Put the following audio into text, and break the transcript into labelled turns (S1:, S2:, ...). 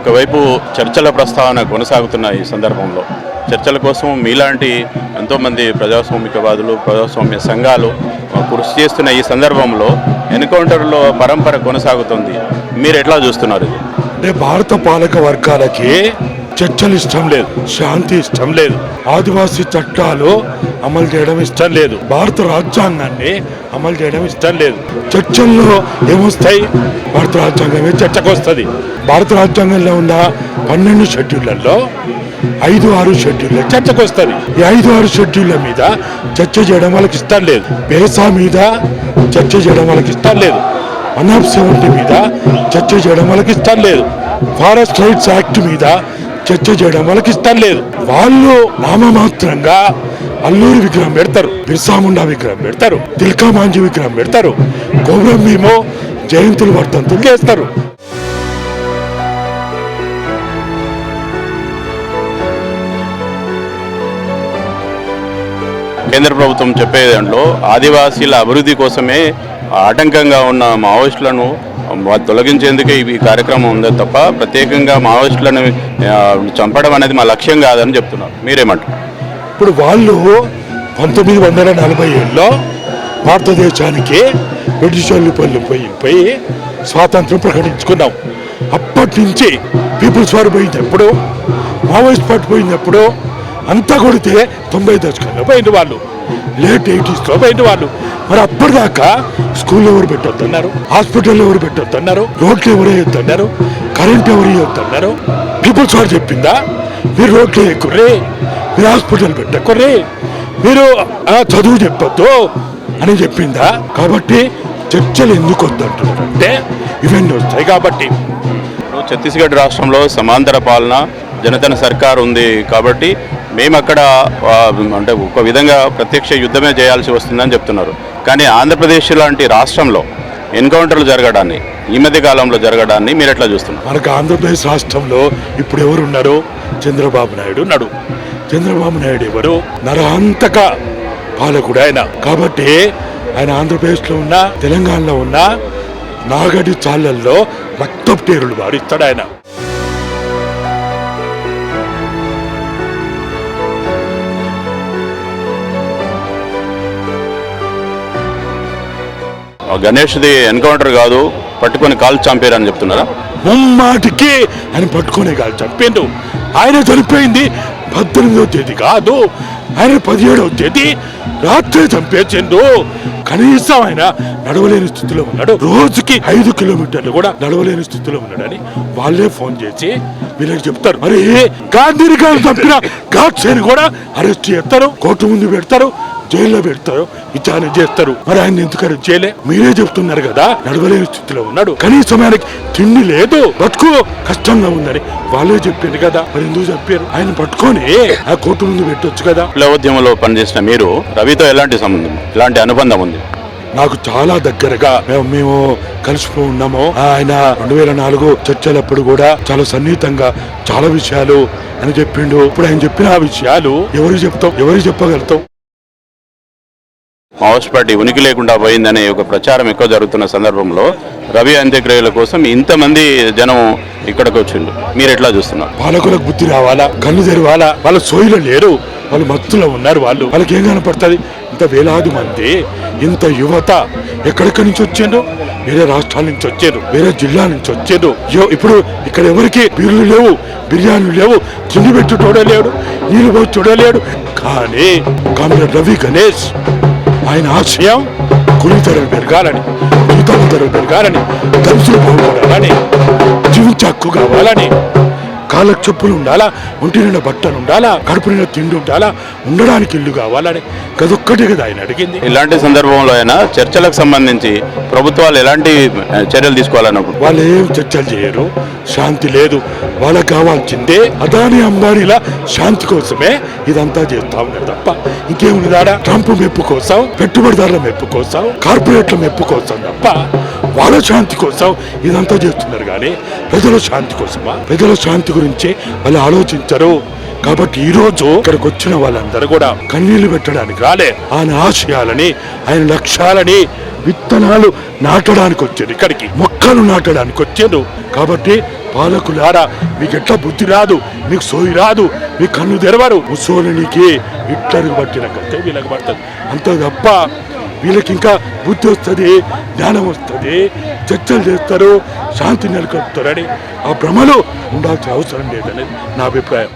S1: ఒకవైపు చర్చల ప్రస్తావన కొనసాగుతున్న ఈ సందర్భంలో చర్చల కోసం మీలాంటి ఎంతోమంది ప్రజాస్వామికవాదులు ప్రజాస్వామ్య సంఘాలు కృషి చేస్తున్న ఈ సందర్భంలో ఎన్కౌంటర్లో పరంపర కొనసాగుతుంది. మీరు ఎట్లా చూస్తున్నారు ఇది?
S2: అంటే భారత పాలక వర్గాలకి చర్చలు ఇష్టం లేదు శాంతి ఇష్టం లేదు. ఆదివాసీ చట్టాలు అమలు చేయడం ఇష్టం లేదు. భారత రాజ్యాంగాన్ని అమలు చేయడం ఇష్టం లేదు. చర్చల్లో ఏమొస్తాయి? భారత రాజ్యాంగమే చర్చకు వస్తుంది భారత రాజ్యాంగంలో ఉన్న పన్నెండు షెడ్యూళ్ళలో ఐదు ఆరు షెడ్యూల్ చర్చకు వస్తుంది ఈ ఐదు ఆరు షెడ్యూళ్ళ మీద చర్చ చేయడం వాళ్ళకి ఇష్టం లేదు. పేసా మీద చర్చ చేయడం వాళ్ళకి ఇష్టం లేదు. వన్ ఆఫ్ సెవెంటీ మీద చర్చ చేయడం వాళ్ళకి ఇష్టం లేదు. ఫారెస్ట్ రైట్స్ యాక్ట్ మీద చర్చ చేయడం వాళ్ళకి ఇష్టం లేదు. వాళ్ళు నామమాత్రంగా అల్లూరి విగ్రహం పెడతారు బిర్సాముండా విగ్రహం పెడతారు తిల్కా మాంజీ విగ్రహం పెడతారు కోబ్రం భీమో జయంతులు వర్ధంతులు చేస్తారు.
S1: కేంద్ర ప్రభుత్వం చెప్పే దాంట్లో ఆదివాసీల అభివృద్ధి కోసమే ఆటంకంగా ఉన్న మావోయిస్టులను తొలగించేందుకే ఈ కార్యక్రమం ఉందే తప్ప ప్రత్యేకంగా మావోయిస్టులను చంపడం అనేది మా లక్ష్యం కాదని చెప్తున్నారు. మీరేమంటారు?
S2: ఇప్పుడు వాళ్ళు పంతొమ్మిది వందల నలభై ఏడులో భారతదేశానికి బ్రిటిష్ వాళ్ళు పోయి పోయి స్వాతంత్రం ప్రకటించుకున్నాం. అప్పటి నుంచి పీపుల్స్ వారు పోయింది ఎప్పుడు మావోయిస్ట్ పార్టీ పోయింది ఎప్పుడు అంతా కొడితే తొంభై దశకంలో పోయింది వాళ్ళు. లేట్ ఎయిటీస్లో పోయింది వాళ్ళు. మరి అప్పటిదాకా స్కూల్ ఎవరు పెట్టొద్దన్నారు హాస్పిటల్ ఎవరు పెట్టొద్దన్నారు రోడ్లు ఎవరు వేయొద్దన్నారు కరెంట్ ఎవరు వేయొద్దన్నారు పీపుల్స్ వారు చెప్పిందా? మీరు రోడ్లు వేయకుర్రే. మీరు హాస్పిటల్ పెట్టకుర్రే. మీరు చదువు చెప్పొద్దు అని చెప్పిందా? కాబట్టి చర్చలు ఎందుకు వద్దంటున్నారంటే ఇవన్నీ వస్తాయి కాబట్టి.
S1: ఛత్తీస్గఢ్ రాష్ట్రంలో సమాంతర పాలన జనతన సర్కార్ ఉంది కాబట్టి మేము అక్కడ అంటే ఒక విధంగా ప్రత్యక్ష యుద్ధమే చేయాల్సి వస్తుందని చెప్తున్నారు. కానీ ఆంధ్రప్రదేశ్ లాంటి రాష్ట్రంలో ఎన్కౌంటర్లు జరగడాన్ని ఈ మధ్య కాలంలో జరగడాన్ని మీరు ఎట్లా చూస్తున్నారు?
S2: మనకు ఆంధ్రప్రదేశ్ రాష్ట్రంలో ఇప్పుడు ఎవరు ఉన్నారు చంద్రబాబు నాయుడు నడు చంద్రబాబు నాయుడు ఎవరు? నరహంతక పాలకుడు ఆయన. కాబట్టి ఆయన ఆంధ్రప్రదేశ్లో ఉన్న తెలంగాణలో ఉన్న నాగడి చాళ్ళల్లో రక్తపు టేరులు వారిస్తాడు ఆయన.
S1: గణేష్ది ఎన్కౌంటర్ కాదు పట్టుకొని కాల్ అని చెప్తున్నారా?
S2: ముమ్మాటికి ఆయన పట్టుకునే కాలు చంపిండు. ఆయన చనిపోయింది పద్దెనిమిదవ తేదీ కాదు ఆయన పదిహేడవ తేదీ రాత్రి చంపేసిండు. కనీసం ఆయన నడవలేని స్థితిలో ఉన్నాడు. రోజుకి ఐదు కిలోమీటర్లు కూడా నడవలేని స్థితిలో ఉన్నాడని వాళ్ళే ఫోన్ చేసి వీళ్ళకి చెప్తారు. మరి గాంధీని గారు చంపిన గాడ్సేని కూడా అరెస్ట్ చేస్తారు కోర్టు ముందు పెడతారు జైల్లో పెడతారు విచారణ చేస్తారు. మరి ఆయన ఎందుకు అరెస్ట్ చేయలే మీరే చెప్తున్నారు కదా నడవలేని స్థితిలో ఉన్నాడు. కనీసం ఆయనకి తిండి లేదు బతుకు కష్టంగా ఉందని వాళ్ళే చెప్పింది కదా. మరి ఎందుకు చెప్పారు? ఆయన పట్టుకొని ఆ కోర్టు ముందు పెట్టొచ్చు కదా.
S1: విప్లవోద్యమంలో పనిచేసిన మీరు రవితో ఎలాంటి సంబంధం? ఎలాంటి అనుబంధం ఉంది?
S2: నాకు చాలా దగ్గరగా మేము మేము కలిసిపో ఉన్నాము. ఆయన రెండు వేల నాలుగు చర్చలప్పుడు కూడా చాలా సన్నిహితంగా చాలా విషయాలు అని చెప్పిండు. ఇప్పుడు ఆయన చెప్పిన ఆ విషయాలు ఎవరు చెప్తాం? ఎవరు చెప్పగలుగుతాం?
S1: మావోయిస్ట్ పార్టీ ఉనికి లేకుండా పోయిందనే ఒక ప్రచారం ఎక్కువ జరుగుతున్న సందర్భంలో రవి అంత్యక్రియల కోసం ఇంతమంది జనం ఇక్కడికి వచ్చిండు మీరు ఎట్లా చూస్తున్నారు?
S2: పాలకులకు బుద్ధి రావాలా? కళ్ళు తెరవాలా? వాళ్ళ సోయిలో లేరు. వాళ్ళు మత్తులో ఉన్నారు వాళ్ళు. వాళ్ళకి ఏం కనపడుతుంది ఇంత వేలాది మంది ఇంత యువత ఎక్కడెక్కడి నుంచి వచ్చారు వేరే రాష్ట్రాల నుంచి వచ్చారు వేరే జిల్లా నుంచి వచ్చారు ఇప్పుడు ఇక్కడ ఎవరికి బీర్లు లేవు బిర్యానీలు లేవు తిండి పెట్టి చూడలేడు నీళ్ళు పోయి చూడలేడు. కానీ కామ్రేడ్ రవి గణేష్ ఆయన ఆశయం కులి ధరలు పెరగాలని ధరలు పెరగాలని దళితులు బాగుపడాలని జీవించే హక్కు కావాలని కాళ్ళకు చెప్పులు ఉండాలా ఒంటి నిండా బట్టలు ఉండాలా కడుపు నిండా తిండి ఉండాలా ఉండడానికి ఇల్లు కావాలని గదొక్కటే కదా ఆయన అడిగింది.
S1: ఇలాంటి సందర్భంలో అయినా చర్చలకు సంబంధించి ప్రభుత్వాలు ఎలాంటి చర్యలు తీసుకోవాలనుకుంటున్నారు?
S2: వాళ్ళు ఏం చర్చలు చేయరు. శాంతి లేదు. వాళ్ళకు కావాల్సిందే అదాని అంబానీల శాంతి కోసమే ఇదంతా చేస్తా ఉన్నారు తప్ప ఇంకేమున్నదాడా ట్రంప్ మెప్పు కోసం పెట్టుబడిదారుల మెప్పు కోసం కార్పొరేట్ల మెప్పు కోసం తప్ప వాళ్ళ శాంతి కోసం ఇదంతా చేస్తున్నారు కానీ ప్రజల శాంతి కోసమా? ప్రజల శాంతి గురించి వాళ్ళు ఆలోచించరు. కాబట్టి ఈరోజు ఇక్కడికి వచ్చిన వాళ్ళందరూ కూడా కన్నీళ్ళు పెట్టడానికి రాలే. ఆయన ఆశయాలని ఆయన లక్ష్యాలని విత్తనాలు నాటడానికి వచ్చారు ఇక్కడికి మొక్కలు నాటడానికి వచ్చారు కాబట్టి పాలకులారా మీకు ఎట్లా బుద్ధి రాదు మీకు సోయి రాదు మీ కన్ను తెరవరు. ముసోలినికి ఇట్లరుగు పట్టిన కంటే వీళ్ళకి పడుతుంది. అంత తప్ప వీళ్ళకి ఇంకా బుద్ధి వస్తుంది జ్ఞానం వస్తుంది చర్చలు చేస్తారు శాంతి నెలకొల్పుతారని ఆ భ్రమలో ఉండాల్సిన అవసరం లేదనేది నా అభిప్రాయం.